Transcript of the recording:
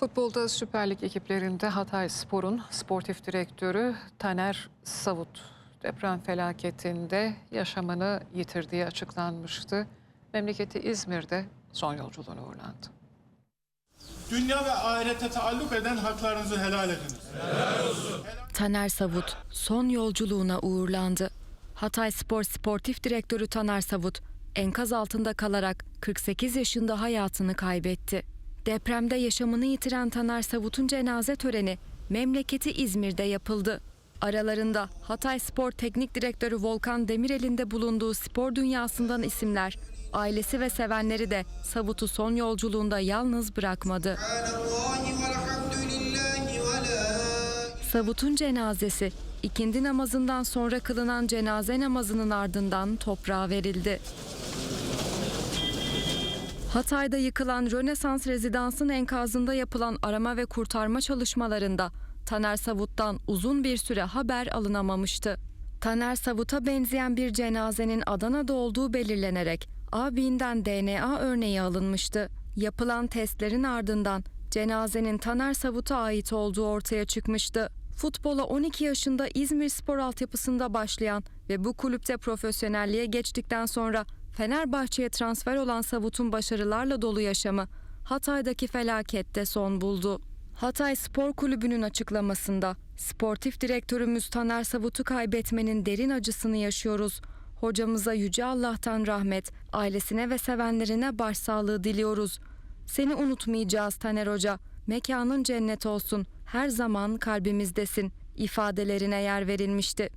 Futbolda Süper Lig ekiplerinde Hatay Spor'un sportif direktörü Taner Savut deprem felaketinde yaşamını yitirdiği açıklanmıştı. Memleketi İzmir'de son yolculuğuna uğurlandı. Dünya ve ahirete taalluk eden haklarınızı helal ediniz. Taner Savut son yolculuğuna uğurlandı. Hatay Spor Sportif Direktörü Taner Savut enkaz altında kalarak 48 yaşında hayatını kaybetti. Depremde yaşamını yitiren Taner Savut'un cenaze töreni memleketi İzmir'de yapıldı. Aralarında Hatay Spor Teknik Direktörü Volkan Demirel'in de bulunduğu spor dünyasından isimler, ailesi ve sevenleri de Savut'u son yolculuğunda yalnız bırakmadı. Savut'un cenazesi ikindi namazından sonra kılınan cenaze namazının ardından toprağa verildi. Hatay'da yıkılan Rönesans rezidansın enkazında yapılan arama ve kurtarma çalışmalarında Taner Savut'tan uzun bir süre haber alınamamıştı. Taner Savut'a benzeyen bir cenazenin Adana'da olduğu belirlenerek abinden DNA örneği alınmıştı. Yapılan testlerin ardından cenazenin Taner Savut'a ait olduğu ortaya çıkmıştı. Futbola 12 yaşında İzmir Spor altyapısında başlayan ve bu kulüpte profesyonelliğe geçtikten sonra Fenerbahçe'ye transfer olan Savut'un başarılarla dolu yaşamı Hatay'daki felakette son buldu. Hatay Spor Kulübü'nün açıklamasında sportif direktörümüz Taner Savut'u kaybetmenin derin acısını yaşıyoruz. Hocamıza yüce Allah'tan rahmet, ailesine ve sevenlerine başsağlığı diliyoruz. Seni unutmayacağız Taner Hoca. Mekanın cennet olsun. Her zaman kalbimizdesin ifadelerine yer verilmişti.